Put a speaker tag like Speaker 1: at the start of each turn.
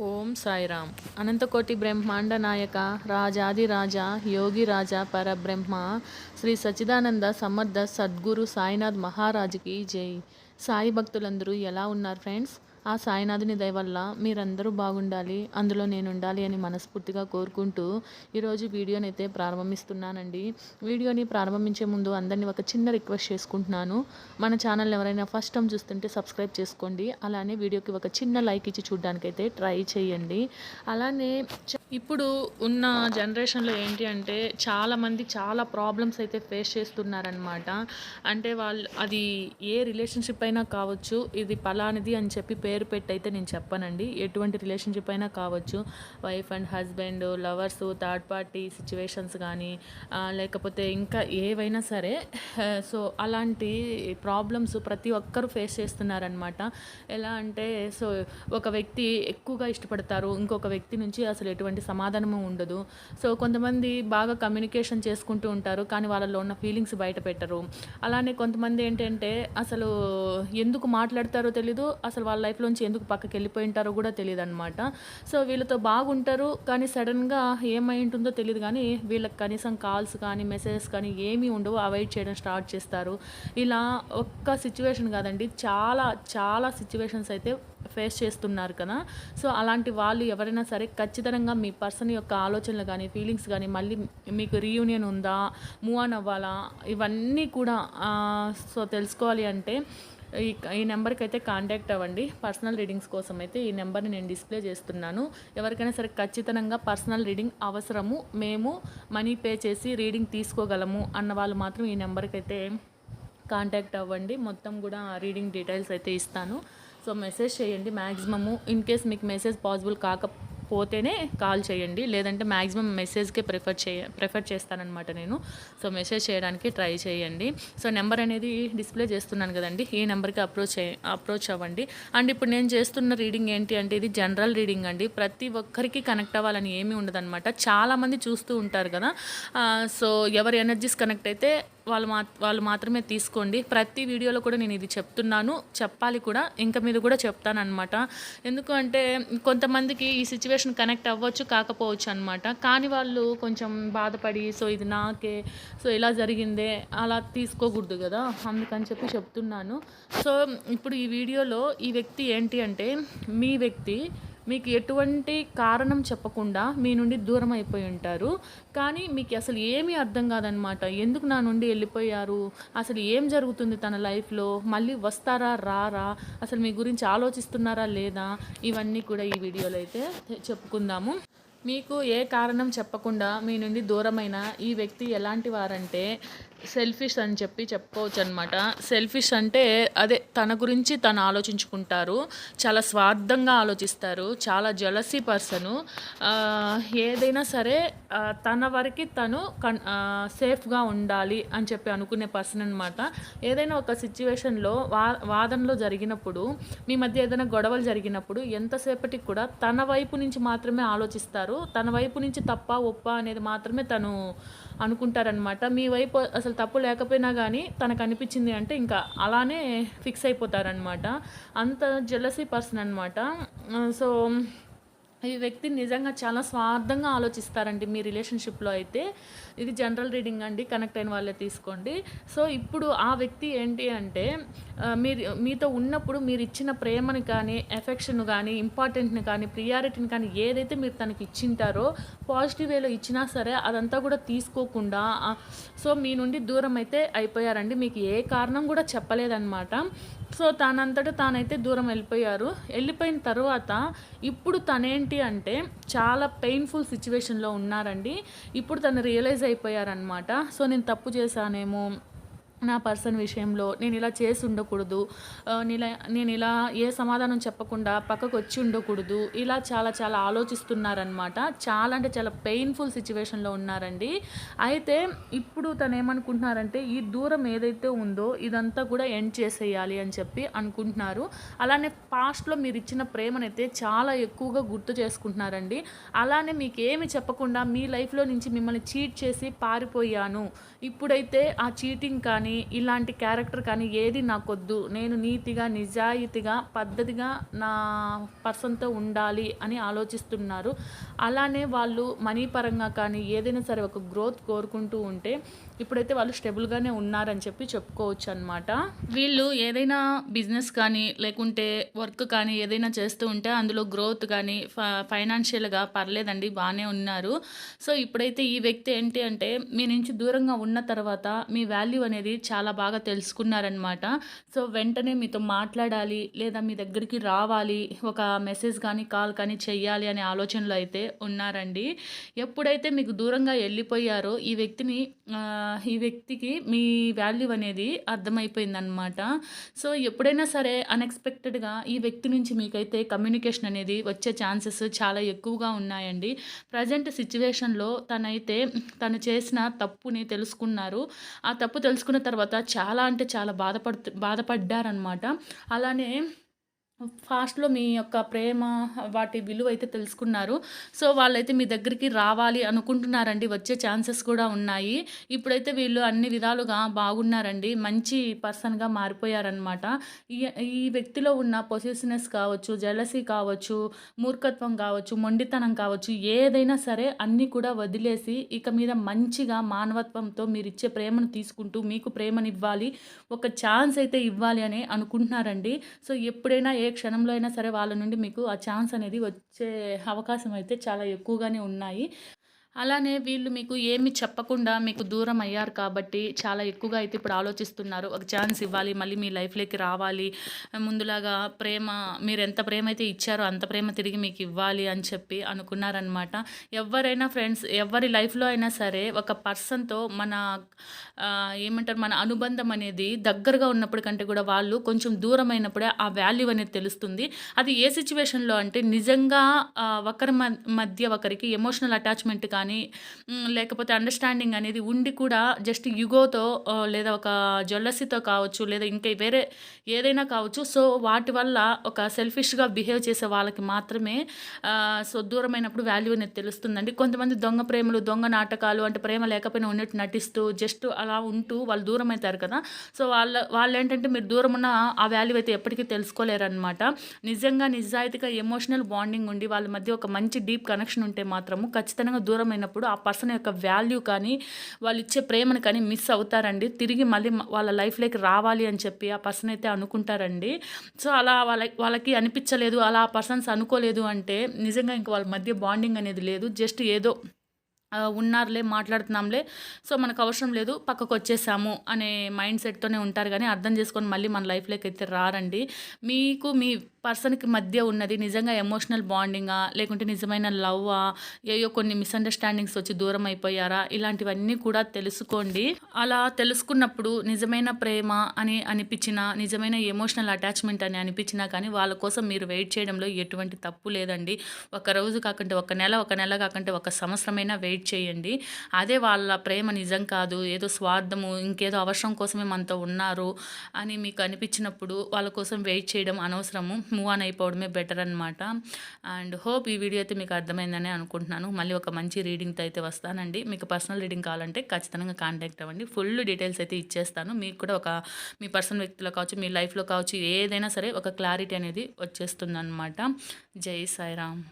Speaker 1: ఓం సాయిరామ్. అనంతకోటి బ్రహ్మాండ నాయక రాజాది రాజా యోగి రాజా పరబ్రహ్మ శ్రీ సచిదానంద సమర్థ సద్గురు సాయినాథ్ మహారాజుకి జై. సాయి భక్తులందరూ ఎలా ఉన్నారు ఫ్రెండ్స్? ఆ సాయినాథుని దయ వల్ల మీరందరూ బాగుండాలి అందులో నేను ఉండాలి అని మనస్ఫూర్తిగా కోరుకుంటూ ఈరోజు వీడియోని అయితే ప్రారంభిస్తున్నానండి. వీడియోని ప్రారంభించే ముందు అందరినీ ఒక చిన్న రిక్వెస్ట్ చేసుకుంటున్నాను. మన ఛానల్ ఎవరైనా ఫస్ట్ టైం చూస్తుంటే సబ్స్క్రైబ్ చేసుకోండి. అలానే వీడియోకి ఒక చిన్న లైక్ ఇచ్చి చూడడానికైతే ట్రై చేయండి. అలానే చ- ఇప్పుడు ఉన్న జనరేషన్లో ఏంటి అంటే చాలామంది చాలా ప్రాబ్లమ్స్ అయితే ఫేస్ చేస్తున్నారనమాట అంటే వాళ్ళు అది ఏ రిలేషన్షిప్ అయినా కావచ్చు ఇది పలానిది అని చెప్పి పేరు పెట్టి అయితే నేను చెప్పానండి. ఎటువంటి రిలేషన్షిప్ అయినా కావచ్చు wife and husband lovers third party situations కానీ లేకపోతే ఇంకా ఏవైనా సరే సో అలాంటి ప్రాబ్లమ్స్ ప్రతి ఒక్కరూ ఫేస్ చేస్తున్నారనమాట ఎలా అంటే సో ఒక వ్యక్తి ఎక్కువగా ఇష్టపడతారు ఇంకొక వ్యక్తి నుంచి అసలు ఎటువంటి సమాధానము ఉండదు. సో కొంతమంది బాగా కమ్యూనికేషన్ చేసుకుంటూ ఉంటారు కానీ వాళ్ళలో ఉన్న ఫీలింగ్స్ బయట పెట్టరు. అలానే కొంతమంది ఏంటంటే అసలు ఎందుకు మాట్లాడతారో తెలీదు అసలు వాళ్ళ లైఫ్లోంచి ఎందుకు పక్కకి వెళ్ళిపోయి ఉంటారో కూడా తెలియదు అనమాట సో వీళ్ళతో బాగుంటారు కానీ సడన్గా ఏమై ఉంటుందో తెలియదు కానీ వీళ్ళకి కనీసం కాల్స్ కానీ మెసేజెస్ కానీ ఏమీ ఉండవు అవాయిడ్ చేయడం స్టార్ట్ చేస్తారు. ఇలా ఒక్క సిచ్యువేషన్ కాదండి చాలా చాలా సిచ్యువేషన్స్ అయితే ఫేస్ చేస్తున్నారు కదా. సో అలాంటి వాళ్ళు ఎవరైనా సరే ఖచ్చితంగా మీ పర్సన్ యొక్క ఆలోచనలు కానీ ఫీలింగ్స్ కానీ మళ్ళీ మీకు రీయూనియన్ ఉందా మూవ్ ఆన్ అవ్వాలా ఇవన్నీ కూడా సో తెలుసుకోవాలి అంటే ఈ ఈ నెంబర్కి అయితే కాంటాక్ట్ అవ్వండి. పర్సనల్ రీడింగ్స్ కోసం అయితే ఈ నెంబర్ని నేను డిస్ప్లే చేస్తున్నాను. ఎవరికైనా సరే ఖచ్చితంగా పర్సనల్ రీడింగ్ అవసరము. మేము మనీ పే చేసి రీడింగ్ తీసుకోగలము అన్న వాళ్ళు మాత్రం ఈ నెంబర్కి అయితే కాంటాక్ట్ అవ్వండి. మొత్తం కూడా రీడింగ్ డీటెయిల్స్ అయితే ఇస్తాను. సో మెసేజ్ చేయండి మ్యాక్సిమము ఇన్ కేస్ మీకు మెసేజ్ పాసిబుల్ కాకపోతేనే కాల్ చేయండి. లేదంటే మ్యాక్సిమం మెసేజ్కే ప్రిఫర్ చేయ ప్రిఫర్ చేస్తానన్నమాట నేను. సో మెసేజ్ చేయడానికి ట్రై చేయండి. సో నెంబర్ అనేది డిస్ప్లే చేస్తున్నాను కదండి. ఈ నెంబర్కి అప్రోచ్ అప్రోచ్ అవ్వండి. అండ్ ఇప్పుడు నేను చేస్తున్న రీడింగ్ ఏంటి అంటే ఇది జనరల్ రీడింగ్ అండి. ప్రతి ఒక్కరికి కనెక్ట్ అవ్వాలని ఏమీ ఉండదన్నమాట. చాలామంది చూస్తూ ఉంటారు కదా. సో ఎవరి ఎనర్జీస్ కనెక్ట్ అయితే వాళ్ళు మా వాళ్ళు మాత్రమే తీసుకోండి. ప్రతి వీడియోలో కూడా నేను ఇది చెప్తున్నాను. చెప్పాలి కూడా. ఇంకా మీద కూడా చెప్తాను అనమాట ఎందుకు అంటే కొంతమందికి ఈ సిచ్యువేషన్ కనెక్ట్ అవ్వచ్చు కాకపోవచ్చు అనమాట కానీ వాళ్ళు కొంచెం బాధపడి సో ఇది నాకే సో ఇలా జరిగిందే అలా తీసుకోకూడదు కదా అందుకని చెప్పి చెప్తున్నాను. సో ఇప్పుడు ఈ వీడియోలో ఈ వ్యక్తి ఏంటి అంటే మీ వ్యక్తి మీకు ఎటువంటి కారణం చెప్పకుండా మీ నుండి దూరం అయిపోయి ఉంటారు. కానీ మీకు అసలు ఏమీ అర్థం కాదనమాట ఎందుకు నా నుండి వెళ్ళిపోయారు? అసలు ఏం జరుగుతుంది తన లైఫ్లో? మళ్ళీ వస్తారా రారా? అసలు మీ గురించి ఆలోచిస్తున్నారా లేదా? ఇవన్నీ కూడా ఈ వీడియోలో అయితే చెప్పుకుందాము. మీకు ఏ కారణం చెప్పకుండా మీ నుండి దూరమైన ఈ వ్యక్తి ఎలాంటి వారంటే సెల్ఫిష్ అని చెప్పి చెప్పుకోవచ్చు అనమాట సెల్ఫిష్ అంటే అదే తన గురించి తను ఆలోచించుకుంటారు చాలా స్వార్థంగా ఆలోచిస్తారు చాలా జలసీ పర్సను ఏదైనా సరే తన వరకు తను కన్ సేఫ్గా ఉండాలి అని చెప్పి అనుకునే పర్సన్ అనమాట ఏదైనా ఒక సిచ్యువేషన్లో వా వాదనలో జరిగినప్పుడు మీ మధ్య ఏదైనా గొడవలు జరిగినప్పుడు ఎంతసేపటికి కూడా తన వైపు నుంచి మాత్రమే ఆలోచిస్తారు. తన వైపు నుంచి తప్ప ఒప్ప అనేది మాత్రమే తను అనుకుంటారనమాట మీ వైపు అసలు తప్పు లేకపోయినా కానీ తనకు అనిపించింది అంటే ఇంకా అలానే ఫిక్స్ అయిపోతారనమాట అంత జెలసీ పర్సన్ అనమాట సో ఈ వ్యక్తి నిజంగా చాలా స్వార్థంగా ఆలోచిస్తారండి మీ రిలేషన్షిప్లో అయితే. ఇది జనరల్ రీడింగ్ అండి కనెక్ట్ అయిన వాళ్ళే తీసుకోండి. సో ఇప్పుడు ఆ వ్యక్తి ఏంటి అంటే మీరు మీతో ఉన్నప్పుడు మీరు ఇచ్చిన ప్రేమని కానీ ఎఫెక్షన్ కానీ ఇంపార్టెంట్ని కానీ ప్రియారిటీని కానీ ఏదైతే మీరు తనకి ఇచ్చింటారో పాజిటివ్ వేలో ఇచ్చినా సరే అదంతా కూడా తీసుకోకుండా సో మీ నుండి దూరం అయితే అయిపోయారండి. మీకు ఏ కారణం కూడా చెప్పలేదన్నమాట. సో తనంతట తానైతే దూరం వెళ్ళిపోయారు. వెళ్ళిపోయిన తర్వాత ఇప్పుడు తనేంటి అంటే చాలా పెయిన్ఫుల్ సిచ్యువేషన్లో ఉన్నారండి. ఇప్పుడు తను రియలైజ్ అయిపోయారనమాట సో నేను తప్పు చేశానేమో నా పర్సన్ విషయంలో నేను ఇలా చేసి ఉండకూడదు. నేను ఇలా నేను ఇలా ఏ సమాధానం చెప్పకుండా పక్కకు వచ్చి ఉండకూడదు. ఇలా చాలా చాలా ఆలోచిస్తున్నారనమాట చాలా అంటే చాలా పెయిన్ఫుల్ సిచ్యువేషన్లో ఉన్నారండి. అయితే ఇప్పుడు తను ఏమనుకుంటున్నారంటే ఈ దూరం ఏదైతే ఉందో ఇదంతా కూడా ఎండ్ చేసేయాలి అని చెప్పి అనుకుంటున్నారు. అలానే పాస్ట్లో మీరు ఇచ్చిన ప్రేమనైతే చాలా ఎక్కువగా గుర్తు చేసుకుంటున్నారండి. అలానే మీకు ఏమి చెప్పకుండా మీ లైఫ్లో నుంచి మిమ్మల్ని చీట్ చేసి పారిపోయాను. ఇప్పుడైతే ఆ చీటింగ్ కానీ కానీ ఇలాంటి క్యారెక్టర్ కానీ ఏది నాకొద్దు. నేను నీతిగా నిజాయితీగా పద్ధతిగా నా పర్సన్తో ఉండాలి అని ఆలోచిస్తున్నారు. అలానే వాళ్ళు మనీ పరంగా కానీ ఏదైనా సరే ఒక గ్రోత్ కోరుకుంటూ ఉంటే ఇప్పుడైతే వాళ్ళు స్టెబుల్గానే ఉన్నారని చెప్పి చెప్పుకోవచ్చు అనమాట వీళ్ళు ఏదైనా బిజినెస్ కానీ లేకుంటే వర్క్ కానీ ఏదైనా చేస్తూ ఉంటే అందులో గ్రోత్ కానీ ఫైనాన్షియల్గా పర్లేదండి బాగానే ఉన్నారు. సో ఇప్పుడైతే ఈ వ్యక్తి ఏంటి అంటే మీ నుంచి దూరంగా ఉన్న తర్వాత మీ వాల్యూ అనేది చాలా బాగా తెలుసుకున్నారనమాట సో వెంటనే మీతో మాట్లాడాలి లేదా మీ దగ్గరికి రావాలి ఒక మెసేజ్ కానీ కాల్ కానీ చెయ్యాలి అనే ఆలోచనలో అయితే ఉన్నారండి. ఎప్పుడైతే మీకు దూరంగా వెళ్ళిపోయారో ఈ వ్యక్తిని ఈ వ్యక్తికి మీ వాల్యూ అనేది అర్థమైపోయిందనమాట సో ఎప్పుడైనా సరే అన్ఎక్స్పెక్టెడ్గా ఈ వ్యక్తి నుంచి మీకైతే కమ్యూనికేషన్ అనేది వచ్చే ఛాన్సెస్ చాలా ఎక్కువగా ఉన్నాయండి. ప్రజెంట్ సిచ్యువేషన్లో తనైతే తను చేసిన తప్పుని తెలుసుకున్నారు. ఆ తప్పు తెలుసుకున్న తర్వాత చాలా అంటే చాలా బాధపడుతూ బాధపడ్డారనమాట అలానే ఫాస్ట్లో మీ యొక్క ప్రేమ వాటి విలువ అయితే తెలుసుకున్నారు. సో వాళ్ళైతే మీ దగ్గరికి రావాలి అనుకుంటున్నారండి. వచ్చే ఛాన్సెస్ కూడా ఉన్నాయి. ఇప్పుడైతే వీళ్ళు అన్ని విధాలుగా బాగున్నారండి. మంచి పర్సన్గా మారిపోయారనమాట ఈ ఈ వ్యక్తిలో ఉన్న పొసిసినెస్ కావచ్చు జలసీ కావచ్చు మూర్ఖత్వం కావచ్చు మొండితనం కావచ్చు ఏదైనా సరే అన్నీ కూడా వదిలేసి ఇక మీద మంచిగా మానవత్వంతో మీరు ఇచ్చే ప్రేమను తీసుకుంటూ మీకు ప్రేమనివ్వాలి ఒక ఛాన్స్ అయితే ఇవ్వాలి అని అనుకుంటున్నారండి. సో ఎప్పుడైనా ఏ క్షణంలో అయినా సరే వాళ్ళ నుండి మీకు ఆ ఛాన్స్ అనేది వచ్చే అవకాశం అయితే చాలా ఎక్కువగానే ఉన్నాయి. అలానే వీళ్ళు మీకు ఏమి చెప్పకుండా మీకు దూరం అయ్యారు కాబట్టి చాలా ఎక్కువగా అయితే ఇప్పుడు ఆలోచిస్తున్నారు. ఒక ఛాన్స్ ఇవ్వాలి మళ్ళీ మీ లైఫ్లోకి రావాలి. ముందులాగా ప్రేమ మీరు ఎంత ప్రేమ అయితే ఇచ్చారో అంత ప్రేమ తిరిగి మీకు ఇవ్వాలి అని చెప్పి అనుకున్నారనమాట ఎవరైనా ఫ్రెండ్స్ ఎవరి లైఫ్లో అయినా సరే ఒక పర్సన్తో మన ఏమంటారు మన అనుబంధం అనేది దగ్గరగా ఉన్నప్పుడు కంటే కూడా వాళ్ళు కొంచెం దూరం అయినప్పుడే ఆ వాల్యూ అనేది తెలుస్తుంది. అది ఏ సిచ్యువేషన్లో అంటే నిజంగా ఒకరి మధ్య ఒకరికి ఎమోషనల్ అటాచ్మెంట్ కానీ కానీ లేకపోతే అండర్స్టాండింగ్ అనేది ఉండి కూడా జస్ట్ యుగోతో లేదా ఒక జొల్లసితో కావచ్చు లేదా ఇంకా వేరే ఏదైనా కావచ్చు. సో వాటి వల్ల ఒక సెల్ఫిష్గా బిహేవ్ చేసే వాళ్ళకి మాత్రమే సో దూరమైనప్పుడు వాల్యూ అనేది తెలుస్తుందండి. కొంతమంది దొంగ ప్రేమలు దొంగ నాటకాలు అంటే ప్రేమ లేకపోయినా ఉన్నట్టు నటిస్తూ జస్ట్ అలా ఉంటూ వాళ్ళు దూరం అవుతారు కదా. సో వాళ్ళ వాళ్ళు ఏంటంటే మీరు దూరం ఉన్న ఆ వాల్యూ అయితే ఎప్పటికీ తెలుసుకోలేరనమాట నిజంగా నిజాయితీగా ఎమోషనల్ బాండింగ్ ఉండి వాళ్ళ మధ్య ఒక మంచి డీప్ కనెక్షన్ ఉంటే మాత్రము ఖచ్చితంగా దూరం అయినప్పుడు ఆ పర్సన్ యొక్క వాల్యూ కానీ వాళ్ళు ఇచ్చే ప్రేమను కానీ మిస్ అవుతారండి. తిరిగి మళ్ళీ వాళ్ళ లైఫ్లోకి రావాలి అని చెప్పి ఆ పర్సన్ అయితే అనుకుంటారండి. సో అలా వాళ్ళ వాళ్ళకి అనిపించలేదు అలా ఆ పర్సన్స్ అనుకోలేదు అంటే నిజంగా ఇంక వాళ్ళ మధ్య బాండింగ్ అనేది లేదు. జస్ట్ ఏదో ఉన్నారులే మాట్లాడుతున్నాంలే. సో మనకు అవసరం లేదు పక్కకు వచ్చేసాము అనే మైండ్ సెట్తోనే ఉంటారు కానీ అర్థం చేసుకొని మళ్ళీ మన లైఫ్లోకి అయితే రారండి. మీకు మీ పర్సన్కి మధ్య ఉన్నది నిజంగా ఎమోషనల్ బాండింగా లేకుంటే నిజమైన లవ్వా ఏయో కొన్ని మిస్అండర్స్టాండింగ్స్ వచ్చి దూరం అయిపోయారా ఇలాంటివన్నీ కూడా తెలుసుకోండి. అలా తెలుసుకున్నప్పుడు నిజమైన ప్రేమ అని అనిపించిన నిజమైన ఎమోషనల్ అటాచ్మెంట్ అని అనిపించినా కానీ వాళ్ళ కోసం మీరు వెయిట్ చేయడంలో ఎటువంటి తప్పు లేదండి. ఒక రోజు కాకుంటే ఒక నెల ఒక నెల కాకుంటే ఒక సంవత్సరమైనా వెయిట్ చేయండి. అదే వాళ్ళ ప్రేమ నిజం కాదు ఏదో స్వార్థము ఇంకేదో అవసరం కోసమే మనతో ఉన్నారు అని మీకు అనిపించినప్పుడు వాళ్ళ కోసం వెయిట్ చేయడం అనవసరము. మూవ్ ఆన్ అయిపోవడమే బెటర్ అనమాట అండ్ హోప్ ఈ వీడియో అయితే మీకు అర్థమైందని అనుకుంటున్నాను. మళ్ళీ ఒక మంచి రీడింగ్తో అయితే వస్తానండి. మీకు పర్సనల్ రీడింగ్ కావాలంటే ఖచ్చితంగా కాంటాక్ట్ అవ్వండి. ఫుల్ డీటెయిల్స్ అయితే ఇచ్చేస్తాను. మీకు కూడా ఒక మీ పర్సనల్ వ్యక్తిలో కావచ్చు మీ లైఫ్లో కావచ్చు ఏదైనా సరే ఒక క్లారిటీ అనేది వచ్చేస్తుందన్నమాట. జై సాయిరామ్.